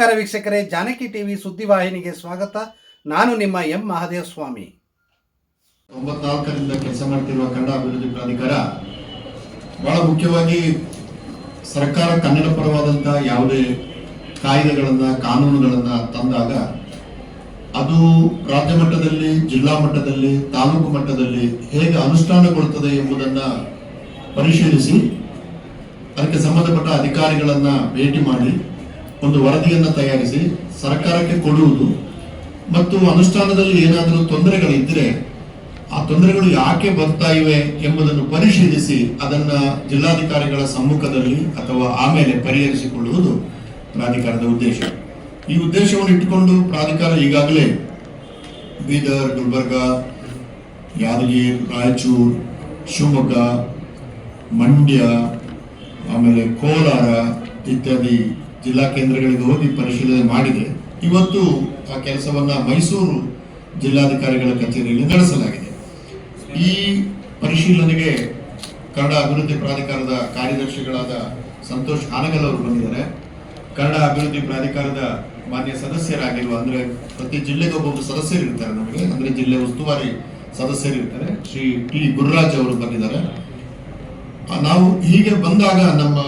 ನಮಸ್ಕಾರ ವೀಕ್ಷಕರೇ, ಜಾನಕಿ ಟಿವಿ ಸುದ್ದಿವಾಹಿನಿಗೆ ಸ್ವಾಗತ. ನಾನು ನಿಮ್ಮ ಎಂ ಮಹಾದೇವ ಸ್ವಾಮಿ ತೊಂಬತ್ನಾಲ್ಕರಿಂದ ಕೆಲಸ ಮಾಡ್ತಿರುವ ಕನ್ನಡ ಅಭಿವೃದ್ಧಿ ಪ್ರಾಧಿಕಾರ ಬಹಳ ಮುಖ್ಯವಾಗಿ ಸರ್ಕಾರ ಕನ್ನಡ ಪರವಾದಂತಹ ಯಾವುದೇ ಕಾಯ್ದೆಗಳನ್ನ, ಕಾನೂನುಗಳನ್ನ ತಂದಾಗ ಅದು ರಾಜ್ಯ ಮಟ್ಟದಲ್ಲಿ, ಜಿಲ್ಲಾ ಮಟ್ಟದಲ್ಲಿ, ತಾಲೂಕು ಮಟ್ಟದಲ್ಲಿ ಹೇಗೆ ಅನುಷ್ಠಾನಗೊಳ್ಳುತ್ತದೆ ಎಂಬುದನ್ನ ಪರಿಶೀಲಿಸಿ, ಅದಕ್ಕೆ ಸಂಬಂಧಪಟ್ಟ ಅಧಿಕಾರಿಗಳನ್ನ ಭೇಟಿ ಮಾಡಿ ಒಂದು ವರದಿಯನ್ನು ತಯಾರಿಸಿ ಸರ್ಕಾರಕ್ಕೆ ಕೊಡುವುದು. ಮತ್ತು ಅನುಷ್ಠಾನದಲ್ಲಿ ಏನಾದರೂ ತೊಂದರೆಗಳಿದ್ದರೆ ಆ ತೊಂದರೆಗಳು ಯಾಕೆ ಬರ್ತಾ ಇವೆ ಎಂಬುದನ್ನು ಪರಿಶೀಲಿಸಿ ಅದನ್ನ ಜಿಲ್ಲಾಧಿಕಾರಿಗಳ ಸಮ್ಮುಖದಲ್ಲಿ ಅಥವಾ ಆಮೇಲೆ ಪರಿಹರಿಸಿಕೊಳ್ಳುವುದು ಪ್ರಾಧಿಕಾರದ ಉದ್ದೇಶ. ಈ ಉದ್ದೇಶವನ್ನು ಇಟ್ಟುಕೊಂಡು ಪ್ರಾಧಿಕಾರ ಈಗಾಗಲೇ ಬೀದರ್, ಗುಲ್ಬರ್ಗ, ಯಾದಗಿರಿ, ರಾಯಚೂರು, ಶಿವಮೊಗ್ಗ, ಮಂಡ್ಯ, ಆಮೇಲೆ ಕೋಲಾರ ಇತ್ಯಾದಿ ಜಿಲ್ಲಾ ಕೇಂದ್ರಗಳಿಗೆ ಹೋಗಿ ಪರಿಶೀಲನೆ ಮಾಡಿದೆ ಇವತ್ತು ಆ ಕೆಲಸವನ್ನ ಮೈಸೂರು ಜಿಲ್ಲಾಧಿಕಾರಿಗಳ ಕಚೇರಿಯಲ್ಲಿ ನಡೆಸಲಾಗಿದೆ. ಈ ಪರಿಶೀಲನೆಗೆ ಕನ್ನಡ ಅಭಿವೃದ್ಧಿ ಪ್ರಾಧಿಕಾರದ ಕಾರ್ಯದರ್ಶಿಗಳಾದ ಸಂತೋಷ್ ಹಾನಗಲ್ ಅವರು ಬಂದಿದ್ದಾರೆ. ಕನ್ನಡ ಅಭಿವೃದ್ಧಿ ಪ್ರಾಧಿಕಾರದ ಮಾನ್ಯ ಸದಸ್ಯರಾಗಿರುವ ಅಂದ್ರೆ ಪ್ರತಿ ಜಿಲ್ಲೆಗೆ ಒಬ್ಬೊಬ್ಬರು ಸದಸ್ಯರು ಇರ್ತಾರೆ ನಮಗೆ. ಅಂದ್ರೆ ಜಿಲ್ಲೆ ಉಸ್ತುವಾರಿ ಸದಸ್ಯರು ಇರ್ತಾರೆ. ಶ್ರೀ ಟಿ ಗುರುರಾಜ್ ಅವರು ಬಂದಿದ್ದಾರೆ. ನಾವು ಹೀಗೆ ಬಂದಾಗ ನಮ್ಮ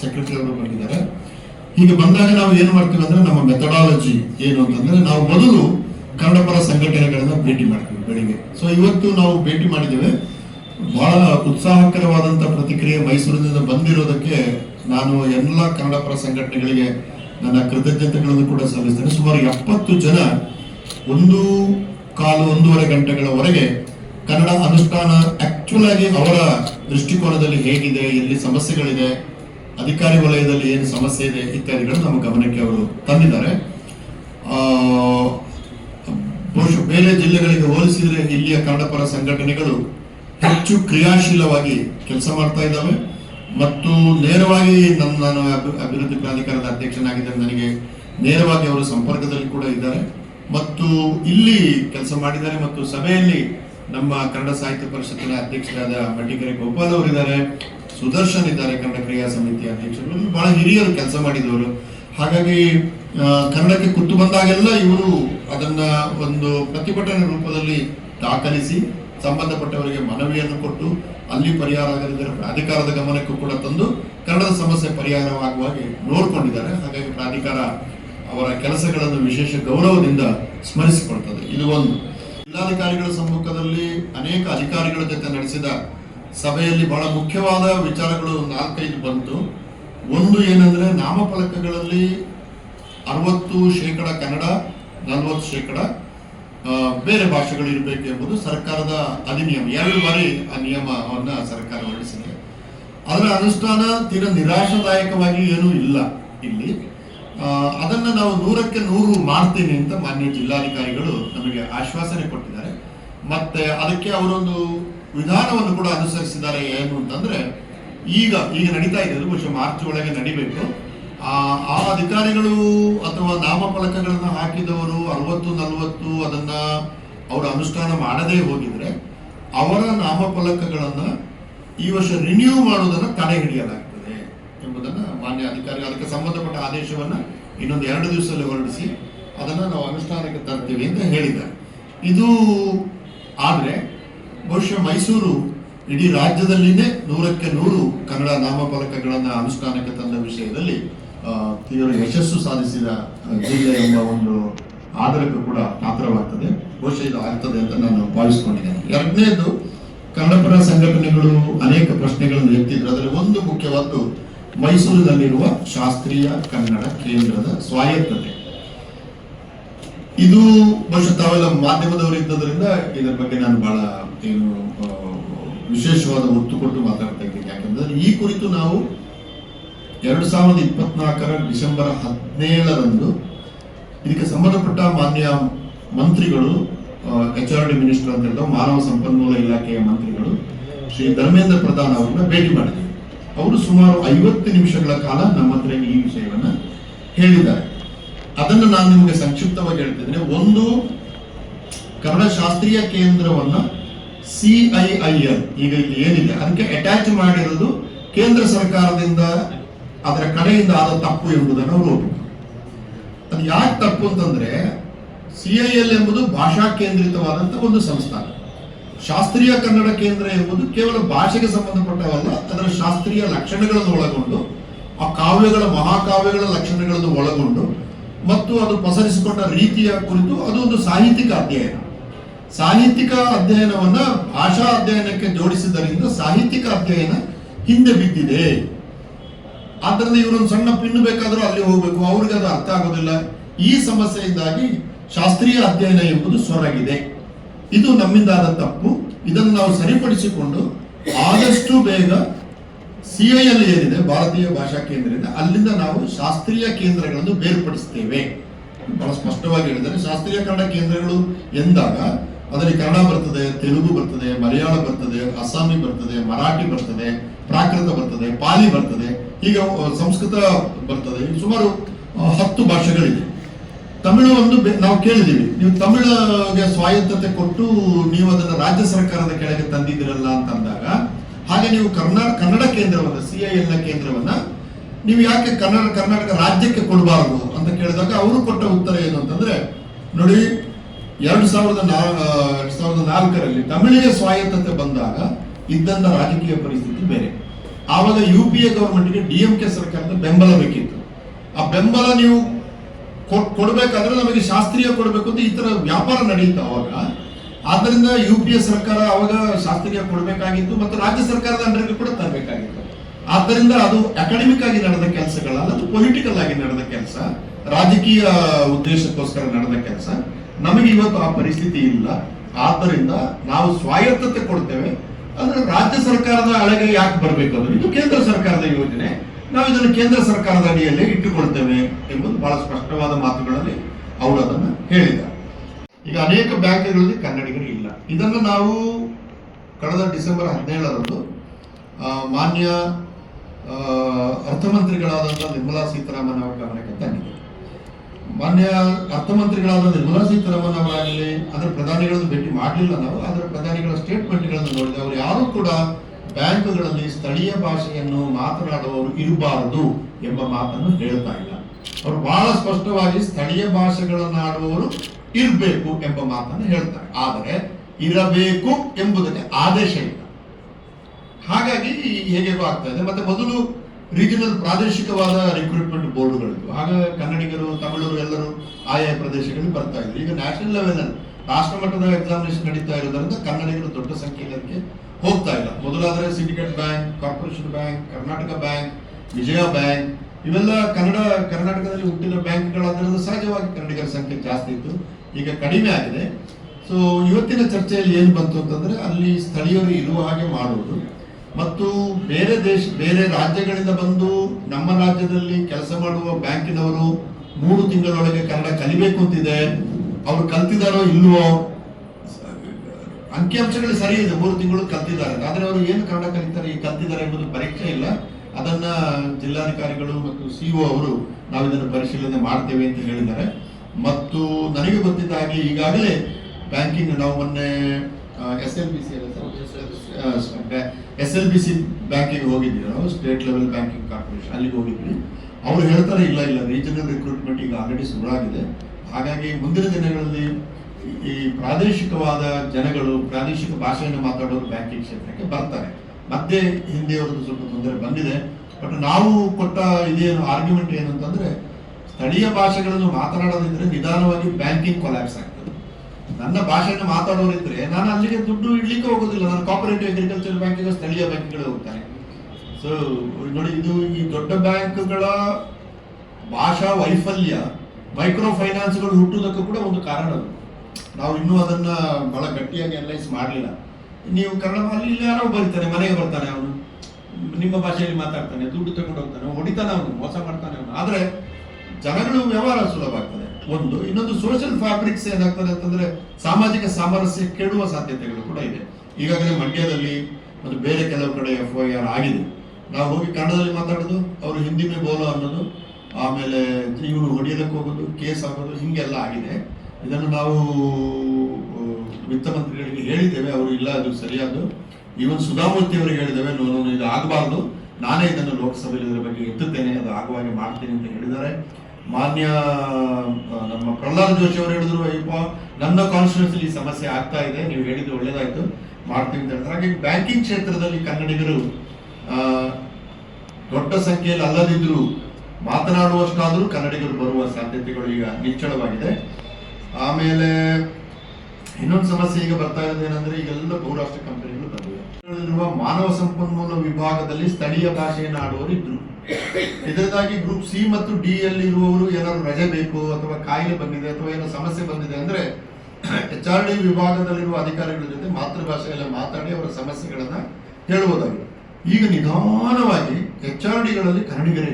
ಸೆಕ್ರೆಟರಿ ಅವರು ಬಂದಿದ್ದಾರೆ. ಹೀಗೆ ಬಂದಾಗ ನಾವು ಏನು ಮಾಡ್ತೀವಿ ಅಂದ್ರೆ ನಮ್ಮ ಮೆಥಡಾಲಜಿ ಏನು ಅಂತಂದ್ರೆ ನಾವು ಮೊದಲು ಕನ್ನಡ ಪರ ಸಂಘಟನೆಗಳನ್ನ ಭೇಟಿ ಮಾಡ್ತೀವಿ ಬೆಳಿಗ್ಗೆ. ಸೊ ಇವತ್ತು ನಾವು ಭೇಟಿ ಮಾಡಿದ್ದೇವೆ. ಬಹಳ ಉತ್ಸಾಹಕರವಾದಂತ ಪ್ರತಿಕ್ರಿಯೆ ಮೈಸೂರಿನಿಂದ ಬಂದಿರೋದಕ್ಕೆ ನಾನು ಎಲ್ಲ ಕನ್ನಡ ಪರ ಸಂಘಟನೆಗಳಿಗೆ ನನ್ನ ಕೃತಜ್ಞತೆಗಳನ್ನು ಕೂಡ ಸಲ್ಲಿಸ್ತೇನೆ. ಸುಮಾರು ಎಪ್ಪತ್ತು ಜನ ಒಂದು ಕಾಲು ಒಂದೂವರೆ ಗಂಟೆಗಳವರೆಗೆ ಕನ್ನಡ ಅನುಷ್ಠಾನ ಆಕ್ಚುಲ್ ಆಗಿ ಅವರ ದೃಷ್ಟಿಕೋನದಲ್ಲಿ ಹೇಗಿದೆ, ಎಲ್ಲಿ ಸಮಸ್ಯೆಗಳಿದೆ ಅಧಿಕಾರಿ ವಲಯದಲ್ಲಿ ಏನು ಸಮಸ್ಯೆ ಇದೆ ಇತ್ಯಾದಿಗಳು ನಮ್ಮ ಗಮನಕ್ಕೆ ಅವರು ತಂದಿದ್ದಾರೆ. ಬಹುಶಃ ಬೇರೆ ಜಿಲ್ಲೆಗಳಿಗೆ ಹೋಲಿಸಿದರೆ ಇಲ್ಲಿಯ ಕನ್ನಡಪರ ಸಂಘಟನೆಗಳು ಹೆಚ್ಚು ಕ್ರಿಯಾಶೀಲವಾಗಿ ಕೆಲಸ ಮಾಡ್ತಾ ಇದ್ದಾವೆ. ಮತ್ತು ನೇರವಾಗಿ ನನ್ನ, ನಾನು ಅಭಿ- ಅಭಿವೃದ್ಧಿ ಪ್ರಾಧಿಕಾರದ ಅಧ್ಯಕ್ಷನಾಗಿದ್ದರೆ ನನಗೆ ನೇರವಾಗಿ ಅವರು ಸಂಪರ್ಕದಲ್ಲಿ ಕೂಡ ಇದ್ದಾರೆ. ಮತ್ತು ಇಲ್ಲಿ ಕೆಲಸ ಮಾಡಿದ್ದಾರೆ ಮತ್ತು ಸಭೆಯಲ್ಲಿ ನಮ್ಮ ಕನ್ನಡ ಸಾಹಿತ್ಯ ಪರಿಷತ್ತಿನ ಅಧ್ಯಕ್ಷರಾದ ಮಟ್ಟಿಕೆರೆ ಗೋಪಾಲ್ ಅವರು ಇದ್ದಾರೆ ಸುದರ್ಶನ್ ಇದ್ದಾರೆ ಕನ್ನಡ ಕ್ರಿಯಾ ಸಮಿತಿಯ ಅಧ್ಯಕ್ಷರು. ಬಹಳ ಹಿರಿಯರು ಕೆಲಸ ಮಾಡಿದವರು. ಹಾಗಾಗಿ ಕನ್ನಡಕ್ಕೆ ಕುತ್ತು ಬಂದಾಗೆಲ್ಲ ಇವರು ಅದನ್ನ ಒಂದು ಪ್ರತಿಭಟನೆ ರೂಪದಲ್ಲಿ ದಾಖಲಿಸಿ, ಸಂಬಂಧಪಟ್ಟವರಿಗೆ ಮನವಿಯನ್ನು ಕೊಟ್ಟು, ಅಲ್ಲಿ ಪರಿಹಾರ ಆಗದಿದ್ದರೆ ಪ್ರಾಧಿಕಾರದ ಗಮನಕ್ಕೂ ಕೂಡ ತಂದು, ಕನ್ನಡದ ಸಮಸ್ಯೆ ಪರಿಹಾರವಾಗುವ ಹಾಗೆ ನೋಡಿಕೊಂಡಿದ್ದಾರೆ. ಹಾಗಾಗಿ ಪ್ರಾಧಿಕಾರ ಅವರ ಕೆಲಸಗಳನ್ನು ವಿಶೇಷ ಗೌರವದಿಂದ ಸ್ಮರಿಸಿಕೊಳ್ತದೆ. ಇದು ಒಂದು. ಜಿಲ್ಲಾಧಿಕಾರಿಗಳ ಸಮ್ಮುಖದಲ್ಲಿ ಅನೇಕ ಅಧಿಕಾರಿಗಳ ಜೊತೆ ನಡೆಸಿದ ಸಭೆಯಲ್ಲಿ ಬಹಳ ಮುಖ್ಯವಾದ ವಿಚಾರಗಳು ನಾಲ್ಕೈದು ಬಂತು. ಒಂದು ಏನಂದ್ರೆ ನಾಮಫಲಕಗಳಲ್ಲಿ ಅರವತ್ತು ಶೇಕಡ ಕನ್ನಡ, ನಲವತ್ತು ಶೇಕಡ ಬೇರೆ ಭಾಷೆಗಳು ಇರಬೇಕು ಎಂಬುದು ಸರ್ಕಾರದ ಅಧಿನಿಯಮ. ಎರಡು ಬಾರಿ ಆ ನಿಯಮವನ್ನು ಸರ್ಕಾರ ಹೊರಡಿಸಿದೆ. ಅದರ ಅನುಷ್ಠಾನ ತೀರಾ ನಿರಾಶಾದಾಯಕವಾಗಿ ಏನೂ ಇಲ್ಲ ಇಲ್ಲಿ. ಅದನ್ನ ನಾವು ನೂರಕ್ಕೆ ನೂರು ಮಾಡ್ತೀನಿ ಅಂತ ಮಾನ್ಯ ಜಿಲ್ಲಾಧಿಕಾರಿಗಳು ನಮಗೆ ಆಶ್ವಾಸನೆ ಕೊಟ್ಟಿದ್ದಾರೆ. ಮತ್ತೆ ಅದಕ್ಕೆ ಅವರೊಂದು ವಿಧಾನವನ್ನು ಕೂಡ ಅನುಸರಿಸಿದ್ದಾರೆ ಏನು ಅಂತಂದ್ರೆ, ಈಗ ಈಗ ನಡೀತಾ ಇದೆ. ಬಹುಶಃ ಮಾರ್ಚ್ ಒಳಗೆ ನಡಿಬೇಕು. ಆ ಆ ಅಧಿಕಾರಿಗಳು ಅಥವಾ ನಾಮಫಲಕಗಳನ್ನು ಹಾಕಿದವರು ಅರವತ್ತು, ನಲವತ್ತು ಅದನ್ನ ಅವರು ಅನುಷ್ಠಾನ ಮಾಡದೇ ಹೋಗಿದ್ರೆ ಅವರ ನಾಮಫಲಕಗಳನ್ನು ಈ ವರ್ಷ ರಿನ್ಯೂ ಮಾಡುವುದನ್ನು ತಡೆ ಹಿಡಿಯಲಾಗ್ತದೆ ಎಂಬುದನ್ನ ಮಾನ್ಯ ಅಧಿಕಾರಿ ಅದಕ್ಕೆ ಸಂಬಂಧಪಟ್ಟ ಆದೇಶವನ್ನ ಇನ್ನೊಂದು ಎರಡು ದಿವಸದಲ್ಲಿ ಹೊರಡಿಸಿ ಅದನ್ನ ನಾವು ಅನುಷ್ಠಾನಕ್ಕೆ ತರ್ತೀವಿ ಅಂತ ಹೇಳಿದ್ದಾರೆ. ಇದು ಆದ್ರೆ ಬಹುಶಃ ಮೈಸೂರು ಇಡೀ ರಾಜ್ಯದಲ್ಲಿನೇ ನೂರಕ್ಕೆ ನೂರು ಕನ್ನಡ ನಾಮಫಲಕಗಳನ್ನು ಅನುಷ್ಠಾನಕ್ಕೆ ತಂದ ವಿಷಯದಲ್ಲಿ ತೀವ್ರ ಯಶಸ್ಸು ಸಾಧಿಸಿದ ಜಿಲ್ಲೆ ಎಂಬ ಒಂದು ಆಧಾರಕ್ಕೂ ಕೂಡ ಪಾತ್ರವಾಗ್ತದೆ. ಬಹುಶಃ ಇದು ಆಗ್ತದೆ ಅಂತ ನಾನು ಭಾವಿಸ್ಕೊಂಡಿದ್ದೇನೆ. ಎರಡನೇದು, ಕನ್ನಡಪರ ಸಂಘಟನೆಗಳು ಅನೇಕ ಪ್ರಶ್ನೆಗಳನ್ನು ಎತ್ತಿದ್ರು. ಅದರಲ್ಲಿ ಒಂದು ಮುಖ್ಯವಾದ್ದು ಮೈಸೂರಿನಲ್ಲಿರುವ ಶಾಸ್ತ್ರೀಯ ಕನ್ನಡ ಕೇಂದ್ರದ ಸ್ವಾಯತ್ತತೆ. ಇದು ಬಹುಶಃ ತಾವೆಲ್ಲ ಮಾಧ್ಯಮದವರು ಇದ್ದದ್ರಿಂದ ಇದರ ಬಗ್ಗೆ ನಾನು ಬಹಳ, ಏನು ವಿಶೇಷವಾದ ಒತ್ತು ಕೊಟ್ಟು ಮಾತಾಡ್ತಾ ಇದ್ದೀನಿ. ಯಾಕಂದ್ರೆ ಈ ಕುರಿತು ನಾವು ಎರಡು ಸಾವಿರದ ಇಪ್ಪತ್ನಾಲ್ಕರ ಡಿಸೆಂಬರ್ ಹದಿನೇಳರಂದು ಇದಕ್ಕೆ ಸಂಬಂಧಪಟ್ಟ ಮಾನ್ಯ ಮಂತ್ರಿಗಳು ಎಚ್ ಆರ್ ಡಿ ಮಿನಿಸ್ಟರ್ ಅಂತ ಹೇಳಿದ ಮಾನವ ಸಂಪನ್ಮೂಲ ಇಲಾಖೆಯ ಮಂತ್ರಿಗಳು ಶ್ರೀ ಧರ್ಮೇಂದ್ರ ಪ್ರಧಾನ್ ಅವರನ್ನ ಭೇಟಿ ಮಾಡಿದರು. ಅವರು ಸುಮಾರು ಐವತ್ತು ನಿಮಿಷಗಳ ಕಾಲ ನಮ್ಮ ಹತ್ರ ಈ ವಿಷಯವನ್ನ ಹೇಳಿದ್ದಾರೆ. ಅದನ್ನು ನಾನು ನಿಮಗೆ ಸಂಕ್ಷಿಪ್ತವಾಗಿ ಹೇಳ್ತಿದ್ದೇನೆ. ಒಂದು ಕನ್ನಡ ಶಾಸ್ತ್ರೀಯ ಕೇಂದ್ರವನ್ನ ಸಿಐಐಎಲ್ ಈಗ ಇಲ್ಲಿ ಏನಿದೆ, ಅದಕ್ಕೆ ಅಟ್ಯಾಚ್ ಮಾಡಿರೋದು ಕೇಂದ್ರ ಸರ್ಕಾರದಿಂದ, ಅದರ ಕಡೆಯಿಂದ ಆದ ತಪ್ಪು ಎಂಬುದನ್ನು ಅವರು ಅದು ಯಾಕೆ ತಪ್ಪು ಅಂತಂದ್ರೆ ಸಿ ಐ ಎಲ್ ಎಂಬುದು ಭಾಷಾ ಕೇಂದ್ರಿತವಾದಂತ ಒಂದು ಸಂಸ್ಥಾನ ಶಾಸ್ತ್ರೀಯ ಕನ್ನಡ ಕೇಂದ್ರ ಎಂಬುದು ಕೇವಲ ಭಾಷೆಗೆ ಸಂಬಂಧಪಟ್ಟವಲ್ಲ, ಅದರ ಶಾಸ್ತ್ರೀಯ ಲಕ್ಷಣಗಳನ್ನು ಒಳಗೊಂಡು ಆ ಕಾವ್ಯಗಳ ಮಹಾಕಾವ್ಯಗಳ ಲಕ್ಷಣಗಳನ್ನು ಒಳಗೊಂಡು ಮತ್ತು ಅದು ಪಸರಿಸಿಕೊಂಡ ರೀತಿಯ ಕುರಿತು ಅದು ಒಂದು ಸಾಹಿತ್ಯಿಕ ಅಧ್ಯಯನ. ಸಾಹಿತ್ಯಿಕ ಅಧ್ಯಯನವನ್ನ ಭಾಷಾ ಅಧ್ಯಯನಕ್ಕೆ ಜೋಡಿಸಿದ್ದರಿಂದ ಸಾಹಿತ್ಯಿಕ ಅಧ್ಯಯನ ಹಿಂದೆ ಬಿದ್ದಿದೆ. ಆದ್ದರಿಂದ ಇವರೊಂದು ಸಣ್ಣ ಪಿನ್ ಬೇಕಾದರೂ ಅಲ್ಲಿ ಹೋಗಬೇಕು, ಅವ್ರಿಗೆ ಅದು ಅರ್ಥ ಆಗೋದಿಲ್ಲ. ಈ ಸಮಸ್ಯೆಯಿಂದಾಗಿ ಶಾಸ್ತ್ರೀಯ ಅಧ್ಯಯನ ಎಂಬುದು ಸೊರಗಿದೆ. ಇದು ನಮ್ಮಿಂದಾದ ತಪ್ಪು. ಇದನ್ನು ನಾವು ಸರಿಪಡಿಸಿಕೊಂಡು ಆದಷ್ಟು ಬೇಗ ಸಿ ಐ ಎಲ್ ಏನಿದೆ, ಭಾರತೀಯ ಭಾಷಾ ಕೇಂದ್ರ ಇದೆ ಅಲ್ಲಿಂದ ನಾವು ಶಾಸ್ತ್ರೀಯ ಕೇಂದ್ರಗಳನ್ನು ಬೇರ್ಪಡಿಸ್ತೇವೆ. ಬಹಳ ಸ್ಪಷ್ಟವಾಗಿ ಹೇಳಿದರೆ ಶಾಸ್ತ್ರೀಯ ಕನ್ನಡ ಕೇಂದ್ರಗಳು ಎಂದಾಗ ಅದರಲ್ಲಿ ಕನ್ನಡ ಬರ್ತದೆ, ತೆಲುಗು ಬರ್ತದೆ, ಮಲಯಾಳ ಬರ್ತದೆ, ಅಸ್ಸಾಮಿ ಬರ್ತದೆ, ಮರಾಠಿ ಬರ್ತದೆ, ಪ್ರಾಕೃತ ಬರ್ತದೆ, ಪಾಲಿ ಬರ್ತದೆ, ಈಗ ಸಂಸ್ಕೃತ ಬರ್ತದೆ. ಸುಮಾರು ಹತ್ತು ಭಾಷೆಗಳಿದೆ ತಮಿಳು ಒಂದು ನಾವು ಕೇಳಿದೀವಿ ನೀವು ತಮಿಳಿಗೆ ಸ್ವಾಯತ್ತತೆ ಕೊಟ್ಟು ನೀವು ಅದನ್ನು ರಾಜ್ಯ ಸರ್ಕಾರದ ಕೆಳಗೆ ತಂದಿದ್ದೀರಲ್ಲ ಅಂತ ಅಂದಾಗ ಹಾಗೆ ನೀವು ಕರ್ನಾಟಕ ಕನ್ನಡ ಕೇಂದ್ರವನ್ನ ಸಿ ಐ ಎಲ್ನ ಕೇಂದ್ರವನ್ನ ನೀವು ಯಾಕೆ ಕನ್ನಡ ಕರ್ನಾಟಕ ರಾಜ್ಯಕ್ಕೆ ಕೊಡಬಾರದು ಅಂತ ಕೇಳಿದಾಗ ಅವರು ಕೊಟ್ಟ ಉತ್ತರ ಏನು ಅಂತಂದ್ರೆ, ನೋಡಿ, ಎರಡು ಸಾವಿರದ ಎರಡ್ ಸಾವಿರದ ನಾಲ್ಕರಲ್ಲಿ ತಮಿಳಿಗೆ ಸ್ವಾಯತ್ತತೆ ಬಂದಾಗ ಇದ್ದಂತ ರಾಜಕೀಯ ಪರಿಸ್ಥಿತಿ ಬೇರೆ. ಆವಾಗ ಯು ಪಿ ಎ ಗವರ್ಮೆಂಟ್ಗೆ ಡಿ ಎಂ ಕೆ ಸರ್ಕಾರದ ಬೆಂಬಲ ಬೇಕಿತ್ತು. ಆ ಬೆಂಬಲ ನೀವು ಕೊಡ್- ಕೊಡ್ಬೇಕಾದ್ರೆ ನಮಗೆ ಶಾಸ್ತ್ರೀಯ ಕೊಡಬೇಕು ಅಂತ ಈ ತರ ವ್ಯಾಪಾರ ನಡೆಯಿತು ಅವಾಗ ಆದ್ದರಿಂದ ಯು ಪಿ ಎ ಸರ್ಕಾರ ಅವಾಗ ಶಾಸ್ತ್ರೀಯ ಕೊಡಬೇಕಾಗಿತ್ತು ಮತ್ತು ರಾಜ್ಯ ಸರ್ಕಾರದ ಅಂಡರ್ಗೆ ಕೂಡ ತರಬೇಕಾಗಿತ್ತು. ಆದ್ದರಿಂದ ಅದು ಅಕಾಡೆಮಿಕ್ ಆಗಿ ನಡೆದ ಕೆಲಸಗಳಲ್ಲ, ಅದು ಪೊಲಿಟಿಕಲ್ ಆಗಿ ನಡೆದ ಕೆಲಸ, ರಾಜಕೀಯ ಉದ್ದೇಶಕ್ಕೋಸ್ಕರ ನಡೆದ ಕೆಲಸ. ನಮಗೆ ಇವತ್ತು ಆ ಪರಿಸ್ಥಿತಿ ಇಲ್ಲ. ಆದ್ದರಿಂದ ನಾವು ಸ್ವಾಯತ್ತತೆ ಕೊಡ್ತೇವೆ. ಅಂದ್ರೆ ರಾಜ್ಯ ಸರ್ಕಾರದ ಅಳಗೆ ಯಾಕೆ ಬರಬೇಕು ಅದು? ಇದು ಕೇಂದ್ರ ಸರ್ಕಾರದ ಯೋಜನೆ. ನಾವು ಇದನ್ನು ಕೇಂದ್ರ ಸರ್ಕಾರದ ಅಡಿಯಲ್ಲೇ ಇಟ್ಟುಕೊಳ್ತೇವೆ ಎಂಬುದು ಬಹಳ ಸ್ಪಷ್ಟವಾದ ಮಾತುಗಳಲ್ಲಿ ಅವರು ಅದನ್ನು ಹೇಳಿದ್ದಾರೆ. ಈಗ ಅನೇಕ ಬ್ಯಾಂಕ್ಗಳಲ್ಲಿ ಕನ್ನಡಿಗರು ಇಲ್ಲ. ಇದನ್ನು ನಾವು ಕಳೆದ ಡಿಸೆಂಬರ್ ಹದಿನೇಳರಂದು ಮಾನ್ಯ ಅರ್ಥಮಂತ್ರಿಗಳಾದಂಥ ನಿರ್ಮಲಾ ಸೀತಾರಾಮನ್ ಅವರ ಗಮನಕ್ಕೆ ತಂದಿದೆ. ಮಾನ್ಯ ಅರ್ಥಮಂತ್ರಿಗಳಾದ ನಿರ್ಮಲಾ ಸೀತಾರಾಮನ್ ಅವರಾಗಲಿ, ಅದರ ಪ್ರಧಾನಿಗಳನ್ನು ಭೇಟಿ ಮಾಡಲಿಲ್ಲ ನಾವು ಅದರ ಪ್ರಧಾನಿಗಳ ಸ್ಟೇಟ್ಮೆಂಟ್ಗಳನ್ನು ನೋಡಿದೆ. ಅವರು ಯಾರು ಕೂಡ ಬ್ಯಾಂಕ್ಗಳಲ್ಲಿ ಸ್ಥಳೀಯ ಭಾಷೆಯನ್ನು ಮಾತನಾಡುವವರು ಇರಬಾರದು ಎಂಬ ಮಾತನ್ನು ಹೇಳ್ತಾ ಇಲ್ಲ. ಅವರು ಬಹಳ ಸ್ಪಷ್ಟವಾಗಿ ಸ್ಥಳೀಯ ಭಾಷೆಗಳನ್ನು ಆಡುವವರು ಇರಬೇಕು ಎಂಬ ಮಾತನ್ನು ಹೇಳ್ತಾರೆ. ಆದರೆ ಇರಬೇಕು ಎಂಬುದಕ್ಕೆ ಆದೇಶ ಇಲ್ಲ. ಹಾಗಾಗಿ ಹೇಗೆಗೋ ಆಗ್ತಾ ಇದೆ, ಮತ್ತೆ ಮೊದಲು ರೀಜನಲ್ ಪ್ರಾದೇಶಿಕವಾದ ರಿಕ್ರೂಟ್ಮೆಂಟ್ ಬೋರ್ಡ್ಗಳಿದ್ವು. ಆಗ ಕನ್ನಡಿಗರು, ತಮಿಳರು ಎಲ್ಲರೂ ಆಯಾ ಪ್ರದೇಶಗಳಿಗೆ ಬರ್ತಾ ಇದ್ರು. ಈಗ ನ್ಯಾಷನಲ್ ಲೆವೆಲ್ ರಾಷ್ಟ್ರ ಮಟ್ಟದ ಎಕ್ಸಾಮಿನೇಷನ್ ನಡೀತಾ ಇರೋದ್ರಿಂದ ಕನ್ನಡಿಗರು ದೊಡ್ಡ ಸಂಖ್ಯೆಯಲ್ಲಿ ಹೋಗ್ತಾ ಇಲ್ಲ. ಮೊದಲಾದರೆ Syndicate bank corporation bank Karnataka bank Vijaya bank ಇವೆಲ್ಲ ಕನ್ನಡ, ಕರ್ನಾಟಕದಲ್ಲಿ ಹುಟ್ಟಿದ ಬ್ಯಾಂಕ್ಗಳಾದ್ರಿಂದ ಸಹಜವಾಗಿ ಕನ್ನಡಿಗರ ಸಂಖ್ಯೆ ಜಾಸ್ತಿ ಇತ್ತು. ಈಗ ಕಡಿಮೆ ಆಗಿದೆ. ಸೊ ಇವತ್ತಿನ ಚರ್ಚೆಯಲ್ಲಿ ಏನು ಬಂತು ಅಂತಂದ್ರೆ ಅಲ್ಲಿ ಸ್ಥಳೀಯರು ಇರುವ ಹಾಗೆ ಮಾಡುವುದು. ಮತ್ತು ಬೇರೆ ದೇಶ, ಬೇರೆ ರಾಜ್ಯಗಳಿಂದ ಬಂದು ನಮ್ಮ ರಾಜ್ಯದಲ್ಲಿ ಕೆಲಸ ಮಾಡುವ ಬ್ಯಾಂಕಿನವರು ಮೂರು ತಿಂಗಳೊಳಗೆ ಕನ್ನಡ ಕಲಿಬೇಕು ಅಂತಿದೆ. ಅವ್ರು ಕಲ್ತಿದಾರೋ ಇಲ್ವೋ? ಅಂಕಿಅಂಶಗಳು ಸರಿ ಇದೆ. ಮೂರು ತಿಂಗಳು ಕಲ್ತಿದ್ದಾರೆ. ಆದರೆ ಅವರು ಏನು ಕನ್ನಡ ಕಲಿತಾರೆ, ಈ ಕಲ್ತಿದ್ದಾರೆ ಎಂಬುದು ಪರೀಕ್ಷೆ ಇಲ್ಲ. ಅದನ್ನ ಜಿಲ್ಲಾಧಿಕಾರಿಗಳು ಮತ್ತು ಸಿಒ ಅವರು ನಾವು ಇದನ್ನು ಪರಿಶೀಲನೆ ಮಾಡ್ತೇವೆ ಅಂತ ಹೇಳಿದ್ದಾರೆ. ಮತ್ತು ನನಗೆ ಗೊತ್ತಿದ್ದ ಹಾಗೆ ಈಗಾಗಲೇ ಬ್ಯಾಂಕಿಂಗ್ ನಾವು ಮೊನ್ನೆ S L B C S L B C ಬ್ಯಾಂಕಿಗೆ ಹೋಗಿದ್ವಿ ನಾವು, ಸ್ಟೇಟ್ ಲೆವೆಲ್ ಬ್ಯಾಂಕಿಂಗ್ ಕಾರ್ಪೊರೇಷನ್ ಅಲ್ಲಿಗೆ ಹೋಗಿದ್ವಿ. ಅವರು ಹೇಳ್ತಾರೆ, ಇಲ್ಲ ಇಲ್ಲ, ರೀಜನಲ್ ರಿಕ್ರೂಟ್ಮೆಂಟ್ ಈಗ ಆಲ್ರೆಡಿ ಶುರುವಾಗಿದೆ ಹಾಗಾಗಿ ಮುಂದಿನ ದಿನಗಳಲ್ಲಿ ಈ ಪ್ರಾದೇಶಿಕವಾದ ಜನಗಳು, ಪ್ರಾದೇಶಿಕ ಭಾಷೆಯನ್ನು ಮಾತಾಡೋರು ಬ್ಯಾಂಕಿಂಗ್ ಕ್ಷೇತ್ರಕ್ಕೆ ಬರ್ತಾರೆ. ಮತ್ತೆ ಹಿಂದಿಯವರದ್ದು ಸ್ವಲ್ಪ ತೊಂದರೆ ಬಂದಿದೆ. ಬಟ್ ನಾವು ಕೊಟ್ಟ ಇದೇನು ಆರ್ಗ್ಯುಮೆಂಟ್ ಏನಂತಂದ್ರೆ, ಸ್ಥಳೀಯ ಭಾಷೆಗಳನ್ನು ಮಾತನಾಡೋದಿದ್ರೆ ನಿಧಾನವಾಗಿ ಬ್ಯಾಂಕಿಂಗ್ ಕೊಲ್ಯಾಪ್ಸ್ ಆಗ್ತದೆ. ನನ್ನ ಭಾಷೆಯನ್ನು ಮಾತಾಡೋರಿದ್ರೆ ನಾನು ಅಲ್ಲಿಗೆ ದುಡ್ಡು ಇಡ್ಲಿಕ್ಕೆ ಹೋಗೋದಿಲ್ಲ. ನಾನು ಕಾಪರೇಟಿವ್ ಅಗ್ರಿಕಲ್ಚರ್ ಬ್ಯಾಂಕಿಗೆ ಸ್ಥಳೀಯ ಬ್ಯಾಂಕ್ಗಳು ಹೋಗ್ತಾರೆ. ಸೊ ನೋಡಿ, ಇದು ಈ ದೊಡ್ಡ ಬ್ಯಾಂಕ್ಗಳ ಭಾಷಾ ವೈಫಲ್ಯ ಮೈಕ್ರೋ ಫೈನಾನ್ಸ್ಗಳು ಹುಟ್ಟುವುದಕ್ಕೂ ಕೂಡ ಒಂದು ಕಾರಣ ನಾವು ಇನ್ನೂ ಅದನ್ನ ಬಹಳ ಗಟ್ಟಿಯಾಗಿ ಅನಲೈಸ್ ಮಾಡಲಿಲ್ಲ. ನೀವು ಕನ್ನಡ ಅಲ್ಲಿ ಯಾರೋ ಬರೀತಾನೆ, ಮನೆಗೆ ಬರ್ತಾನೆ ಅವನು. ನಿಮ್ಮ ಭಾಷೆಯಲ್ಲಿ ಮಾತಾಡ್ತಾನೆ, ದುಡ್ಡು ತಗೊಂಡು ಹೋಗ್ತಾನೆ, ಹೊಡಿತಾನೆ ಅವನು, ಮೋಸ ಮಾಡ್ತಾನೆ ಅವನು. ಆದರೆ ಜನಗಳು ವ್ಯವಹಾರ ಸುಲಭ ಆಗ್ತದೆ. ಒಂದು, ಇನ್ನೊಂದು ಸೋಷಿಯಲ್ ಫ್ಯಾಬ್ರಿಕ್ಸ್ ಏನಾಗ್ತದೆ ಅಂತಂದ್ರೆ ಸಾಮಾಜಿಕ ಸಾಮರಸ್ಯ ಕೆಡುವ ಸಾಧ್ಯತೆಗಳು ಕೂಡ ಇದೆ. ಈಗಾಗಲೇ ಮಂಡ್ಯದಲ್ಲಿ ಮತ್ತು ಬೇರೆ ಕೆಲವು ಕಡೆ ಎಫ್ ಐ ಆರ್ ಆಗಿದೆ. ನಾವು ಹೋಗಿ ಕನ್ನಡದಲ್ಲಿ ಮಾತಾಡೋದು, ಅವರು ಹಿಂದಿ ಬೋಲೋ ಅನ್ನೋದು, ಆಮೇಲೆ ಇವರು ಹೊಡಿಯೋದಕ್ಕೆ ಹೋಗೋದು ಕೇಸ್ ಆಗೋದು, ಹಿಂಗೆಲ್ಲ ಆಗಿದೆ. ಇದನ್ನು ನಾವು ವಿತ್ತ ಮಂತ್ರಿಗಳಿಗೆ ಹೇಳಿದ್ದೇವೆ, ಅವರು ಇಲ್ಲ, ಅದು ಸರಿಯಾದ್ದು. ಈವನ್ ಸುಧಾಮೂರ್ತಿ ಅವರಿಗೆ ಹೇಳಿದ್ದೇವೆ ನಾನು ಇದು ಆಗಬಾರ್ದು. ನಾನೇ ಇದನ್ನು ಲೋಕಸಭೆಯಲ್ಲಿ ಇದರ ಬಗ್ಗೆ ಎತ್ತುತ್ತೇನೆ, ಅದು ಆಗುವಾಗೆ ಮಾಡ್ತೇನೆ ಅಂತ ಹೇಳಿದ್ದಾರೆ. ಮಾನ್ಯ ನಮ್ಮ ಪ್ರಹ್ಲಾದ್ ಜೋಶಿ ಅವರು ಹೇಳಿದ್ರು, ಅಯ್ಯಪ್ಪ, ನನ್ನ ಕಾನ್ಸ್ಟಿಟ್ಯೂನ್ಸಿ ಈ ಸಮಸ್ಯೆ ಆಗ್ತಾ ಇದೆ, ನೀವು ಹೇಳಿದ್ದು ಒಳ್ಳೇದಾಯ್ತು, ಮಾಡ್ತೀವಿ ಅಂತ ಹೇಳಿದ್ರೆ. ಹಾಗೆ ಬ್ಯಾಂಕಿಂಗ್ ಕ್ಷೇತ್ರದಲ್ಲಿ ಕನ್ನಡಿಗರು ದೊಡ್ಡ ಸಂಖ್ಯೆಯಲ್ಲಿ ಅಲ್ಲದಿದ್ದರೂ ಮಾತನಾಡುವಷ್ಟಾದರೂ ಕನ್ನಡಿಗರು ಬರುವ ಸಾಧ್ಯತೆಗಳು ಈಗ ನಿಚ್ಚಳವಾಗಿದೆ. ಆಮೇಲೆ ಇನ್ನೊಂದು ಸಮಸ್ಯೆ ಈಗ ಬರ್ತಾ ಇರೋದು ಏನಂದ್ರೆ ಈಗೆಲ್ಲ ಬಹುರಾಷ್ಟ್ರ ಕಂಪನಿಗಳು ಬಂದಿವೆ. ಮಾನವ ಸಂಪನ್ಮೂಲ ವಿಭಾಗದಲ್ಲಿ ಸ್ಥಳೀಯ ಭಾಷೆಯನ್ನು ಆಡುವವರು ಇದ್ರು. ಇದರಿಂದಾಗಿ ಗ್ರೂಪ್ ಸಿ ಮತ್ತು ಡಿ ಅಲ್ಲಿ ಇರುವವರು ಏನಾದ್ರು ರಜೆ ಬೇಕು ಅಥವಾ ಕಾಯಿಲೆ ಬಂದಿದೆ ಅಥವಾ ಏನೋ ಸಮಸ್ಯೆ ಬಂದಿದೆ ಅಂದ್ರೆ ಎಚ್ ಆರ್ ಡಿ ವಿಭಾಗದಲ್ಲಿರುವ ಅಧಿಕಾರಿಗಳ ಜೊತೆ ಮಾತೃಭಾಷೆಯಲ್ಲಿ ಮಾತಾಡಿ ಅವರ ಸಮಸ್ಯೆಗಳನ್ನ ಹೇಳುವುದಾಗಿದೆ ಈಗ ನಿಧಾನವಾಗಿ ಎಚ್ ಆರ್ ಡಿಗಳಲ್ಲಿ ಕನ್ನಡಿಗರೇ.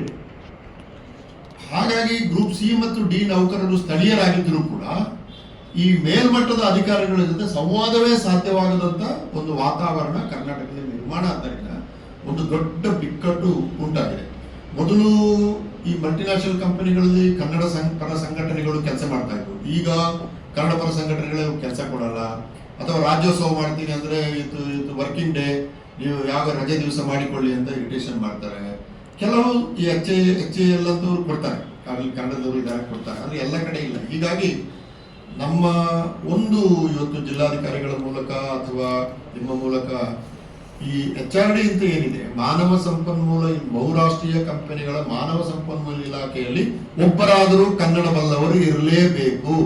ಹಾಗಾಗಿ ಗ್ರೂಪ್ ಸಿ ಮತ್ತು ಡಿ ನೌಕರರು ಸ್ಥಳೀಯರಾಗಿದ್ದರೂ ಕೂಡ ಈ ಮೇಲ್ಮಟ್ಟದ ಅಧಿಕಾರಿಗಳ ಜೊತೆ ಸಂವಾದವೇ ಸಾಧ್ಯವಾಗದಂತ ಒಂದು ವಾತಾವರಣ ಕರ್ನಾಟಕದಲ್ಲಿ ನಿರ್ಮಾಣ ಆದ್ದರಿಂದ ಒಂದು ದೊಡ್ಡ ಬಿಕ್ಕಟ್ಟು ಉಂಟಾಗಿದೆ. ಮೊದಲು ಈ ಮಲ್ಟಿನ್ಯಾಷನಲ್ ಕಂಪನಿಗಳಲ್ಲಿ ಕನ್ನಡ ಪರ ಸಂಘಟನೆಗಳು ಕೆಲಸ ಮಾಡ್ತಾ ಇದ್ವು. ಈಗ ಕನ್ನಡ ಪರ ಸಂಘಟನೆಗಳು ಕೆಲಸ ಕೊಡಲ್ಲ. ಅಥವಾ ರಾಜ್ಯೋತ್ಸವ ಮಾಡ್ತೀನಿ ಅಂದ್ರೆ ಇದು ಇದು ವರ್ಕಿಂಗ್ ಡೇ ನೀವು ಯಾವ ರಜೆ ದಿವಸ ಮಾಡಿಕೊಳ್ಳಿ ಅಂತ ಇರಿಟೇಷನ್ ಮಾಡ್ತಾರೆ. ಕೆಲವು ಈ ಎಚ್ ಎಚ್ ಎಲ್ ಅಂತವ್ರು ಕೊಡ್ತಾರೆ ಕನ್ನಡದವರು ಇದ್ದಾರೆ ಕೊಡ್ತಾರೆ. ಅಂದ್ರೆ ಎಲ್ಲ ಕಡೆ ಇಲ್ಲ. ಹೀಗಾಗಿ ನಮ್ಮ ಒಂದು ಇವತ್ತು ಜಿಲ್ಲಾಧಿಕಾರಿಗಳ ಮೂಲಕ ಅಥವಾ ನಿಮ್ಮ ಮೂಲಕ ಈ ಎಚ್ ಆರ್ ಡಿ ಅಂತ ಏನಿದೆ, ಮಾನವ ಸಂಪನ್ಮೂಲ, ಬಹುರಾಷ್ಟ್ರೀಯ ಕಂಪನಿಗಳ ಮಾನವ ಸಂಪನ್ಮೂಲ ಇಲಾಖೆಯಲ್ಲಿ ಒಬ್ಬರಾದರೂ ಕನ್ನಡ ಬಲ್ಲವರು ಇರಲೇಬೇಕು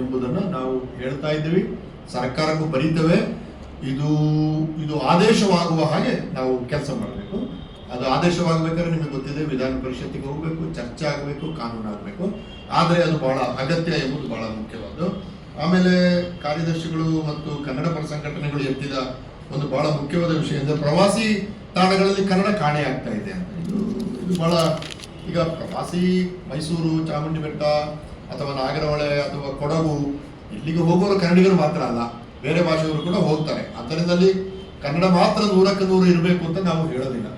ಎಂಬುದನ್ನು ನಾವು ಹೇಳ್ತಾ ಇದ್ದೀವಿ. ಸರ್ಕಾರಕ್ಕೂ ಬರೀತೇವೆ. ಇದು ಇದು ಆದೇಶವಾಗುವ ಹಾಗೆ ನಾವು ಕೆಲಸ ಮಾಡಬೇಕು. ಅದು ಆದೇಶವಾಗಬೇಕಾದ್ರೆ ನಿಮಗೆ ಗೊತ್ತಿದೆ, ವಿಧಾನ ಪರಿಷತ್ತಿಗೆ ಹೋಗಬೇಕು, ಚರ್ಚೆ ಆಗಬೇಕು, ಕಾನೂನು ಆಗಬೇಕು. ಆದರೆ ಅದು ಬಹಳ ಅಗತ್ಯ ಎಂಬುದು ಬಹಳ ಮುಖ್ಯವಾದ್ದು. ಆಮೇಲೆ ಕಾರ್ಯದರ್ಶಿಗಳು ಮತ್ತು ಕನ್ನಡ ಪರ ಸಂಘಟನೆಗಳು ಎತ್ತಿದ ಒಂದು ಬಹಳ ಮುಖ್ಯವಾದ ವಿಷಯ ಅಂದರೆ ಪ್ರವಾಸಿ ತಾಣಗಳಲ್ಲಿ ಕನ್ನಡ ಕಾಣೆ ಆಗ್ತಾ ಇದೆ ಅಂತ. ಇದು ಇದು ಬಹಳ ಈಗ ಪ್ರವಾಸಿ ಮೈಸೂರು ಚಾಮುಂಡಿ ಬೆಟ್ಟ ಅಥವಾ ನಾಗರಹೊಳೆ ಅಥವಾ ಕೊಡಗು ಇಲ್ಲಿಗೆ ಹೋಗೋರು ಕನ್ನಡಿಗರು ಮಾತ್ರ ಅಲ್ಲ, ಬೇರೆ ಭಾಷೆಯವರು ಕೂಡ ಹೋಗ್ತಾರೆ. ಅದರಿಂದಲ್ಲಿ ಕನ್ನಡ ಮಾತ್ರ ನೂರಕ್ಕೆ ನೂರು ಇರಬೇಕು ಅಂತ ನಾವು ಹೇಳೋದಿಲ್ಲ.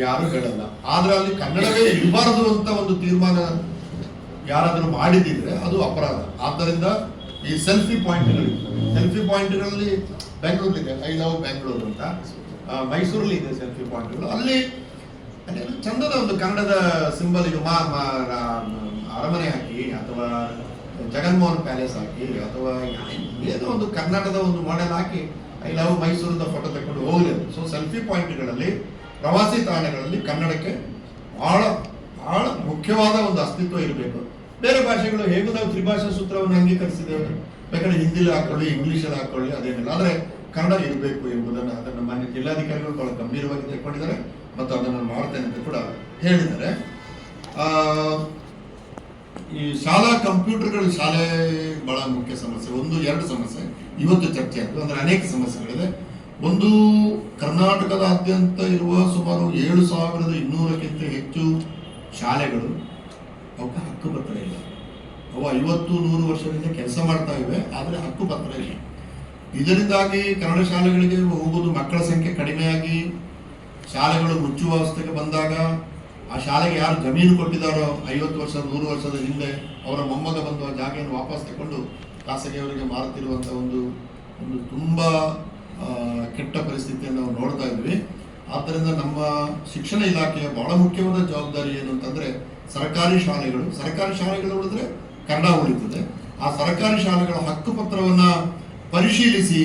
ಯಾರು ಹೇಳಲ್ಲ ಆದ್ರೆ ಅಲ್ಲಿ ಕನ್ನಡವೇ ಇರಬಾರದು ಅಂತ ಒಂದು ತೀರ್ಮಾನ ಯಾರಾದರೂ ಮಾಡಿದಿದ್ರೆ ಅದು ಅಪರಾಧ. ಆದ್ದರಿಂದ ಈ ಸೆಲ್ಫಿ ಪಾಯಿಂಟ್ಗಳು ಸೆಲ್ಫಿ ಪಾಯಿಂಟ್ಗಳಲ್ಲಿ ಬೆಂಗಳೂರಿದೆ ಐ ಲವ್ ಬೆಂಗಳೂರು ಅಂತ. ಮೈಸೂರಲ್ಲಿ ಇದೆ ಸೆಲ್ಫಿ ಪಾಯಿಂಟ್ಗಳು ಅಲ್ಲಿ ಚಂದದ ಒಂದು ಕನ್ನಡದ ಸಿಂಬಲ್ ಮಾ ಅರಮನೆ ಹಾಕಿ ಅಥವಾ ಜಗನ್ಮೋಹನ್ ಪ್ಯಾಲೇಸ್ ಹಾಕಿ ಅಥವಾ ಏನೋ ಒಂದು ಕರ್ನಾಟಕದ ಒಂದು ಮಾಡೆಲ್ ಹಾಕಿ ಐ ಲವ್ ಮೈಸೂರಿನ ಫೋಟೋ ತಗೊಂಡು ಹೋಗಲಿ ಸೊ ಸೆಲ್ಫಿ ಪಾಯಿಂಟ್ಗಳಲ್ಲಿ ಪ್ರವಾಸಿ ತಾಣಗಳಲ್ಲಿ ಕನ್ನಡಕ್ಕೆ ಬಹಳ ಬಹಳ ಮುಖ್ಯವಾದ ಒಂದು ಅಸ್ತಿತ್ವ ಇರಬೇಕು. ಬೇರೆ ಭಾಷೆಗಳು ಹೇಗೂ ನಾವು ತ್ರಿಭಾಷಾ ಸೂತ್ರವನ್ನು ಅಂಗೀಕರಿಸಿದ್ದೇವೆ. ಬೇಕಾದ್ರೆ ಹಿಂದಿಲಿ ಹಾಕೊಳ್ಳಿ, ಇಂಗ್ಲೀಷಲ್ಲಿ ಹಾಕೊಳ್ಳಿ, ಅದೇನಿಲ್ಲ. ಆದರೆ ಕನ್ನಡ ಇರಬೇಕು ಎಂಬುದನ್ನು ಅದನ್ನು ಮಾನ್ಯ ಜಿಲ್ಲಾಧಿಕಾರಿಗಳು ಬಹಳ ಗಂಭೀರವಾಗಿ ತೆಗೆದುಕೊಂಡಿದ್ದಾರೆ ಮತ್ತು ಅದನ್ನು ಮಾಡ್ತೇನೆ ಅಂತ ಕೂಡ ಹೇಳಿದ್ದಾರೆ. ಈ ಶಾಲಾ ಕಂಪ್ಯೂಟರ್ಗಳು ಶಾಲೆ ಬಹಳ ಮುಖ್ಯ ಸಮಸ್ಯೆ. ಒಂದು, ಎರಡು ಸಮಸ್ಯೆ. ಇವತ್ತು ಚರ್ಚೆ ಆಯಿತು. ಅಂದರೆ ಅನೇಕ ಸಮಸ್ಯೆಗಳಿದೆ. ಒಂದು ಕರ್ನಾಟಕದಾದ್ಯಂತ ಇರುವ ಸುಮಾರು ಏಳು ಸಾವಿರದ ಇನ್ನೂರಕ್ಕಿಂತ ಹೆಚ್ಚು ಶಾಲೆಗಳು ಅವಕ್ಕೆ ಹಕ್ಕುಪತ್ರ ಇಲ್ಲ. ಅವು ಐವತ್ತು, ನೂರು ವರ್ಷದಿಂದ ಕೆಲಸ ಮಾಡ್ತಾ ಇವೆ, ಆದರೆ ಹಕ್ಕುಪತ್ರ ಇಲ್ಲ. ಇದರಿಂದಾಗಿ ಕನ್ನಡ ಶಾಲೆಗಳಿಗೆ ಹೋಗುವುದು ಮಕ್ಕಳ ಸಂಖ್ಯೆ ಕಡಿಮೆಯಾಗಿ, ಶಾಲೆಗಳು ಮುಚ್ಚುವ ಅವಸ್ಥೆಗೆ ಬಂದಾಗ ಆ ಶಾಲೆಗೆ ಯಾರು ಜಮೀನು ಕೊಟ್ಟಿದ್ದಾರೋ ಐವತ್ತು ವರ್ಷ, ನೂರು ವರ್ಷದ ಹಿಂದೆ ಅವರ ಮೊಮ್ಮಗ ಬಂದು ಆ ಜಾಗೆಯನ್ನು ವಾಪಸ್ ತಗೊಂಡು ಖಾಸಗಿಯವರಿಗೆ ಮಾರುತ್ತಿರುವಂಥ ಒಂದು ಒಂದು ತುಂಬ ಕೆಟ್ಟ ಪರಿಸ್ಥಿತಿಯನ್ನು ನಾವು ನೋಡ್ತಾ ಇದ್ವಿ. ಆದ್ದರಿಂದ ನಮ್ಮ ಶಿಕ್ಷಣ ಇಲಾಖೆಯ ಬಹಳ ಮುಖ್ಯವಾದ ಜವಾಬ್ದಾರಿ ಏನು ಅಂತಂದರೆ ಸರ್ಕಾರಿ ಶಾಲೆಗಳು. ಸರ್ಕಾರಿ ಶಾಲೆಗಳು ಉಳಿದ್ರೆ ಕನ್ನಡ ಉಳಿತದೆ. ಆ ಸರ್ಕಾರಿ ಶಾಲೆಗಳ ಹಕ್ಕುಪತ್ರವನ್ನು ಪರಿಶೀಲಿಸಿ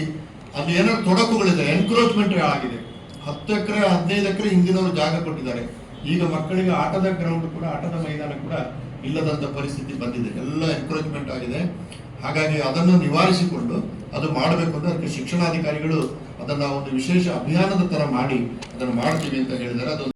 ಅಲ್ಲಿ ಏನಾದ್ರು ತೊಡಕುಗಳಿದೆ ಎನ್ಕ್ರೋಚ್ಮೆಂಟ್ ಆಗಿದೆ. ಹತ್ತು ಎಕರೆ, ಹದಿನೈದು ಎಕರೆ ಹಿಂದಿನವರು ಜಾಗ ಕೊಟ್ಟಿದ್ದಾರೆ. ಈಗ ಮಕ್ಕಳಿಗೆ ಆಟದ ಗ್ರೌಂಡ್ ಕೂಡ, ಆಟದ ಮೈದಾನ ಕೂಡ ಇಲ್ಲದಂತ ಪರಿಸ್ಥಿತಿ ಬಂದಿದೆ. ಎಲ್ಲ ಎನ್ಕ್ರೋಚ್ಮೆಂಟ್ ಆಗಿದೆ. ಹಾಗಾಗಿ ಅದನ್ನು ನಿವಾರಿಸಿಕೊಂಡು ಅದು ಮಾಡಬೇಕು ಅಂದ್ರೆ ಅದಕ್ಕೆ ಶಿಕ್ಷಣಾಧಿಕಾರಿಗಳು ಅದನ್ನ ಒಂದು ವಿಶೇಷ ಅಭಿಯಾನದ ತರ ಮಾಡಿ ಅದನ್ನು ಮಾಡ್ತೀವಿ ಅಂತ ಹೇಳಿದ್ದಾರೆ. ಅದು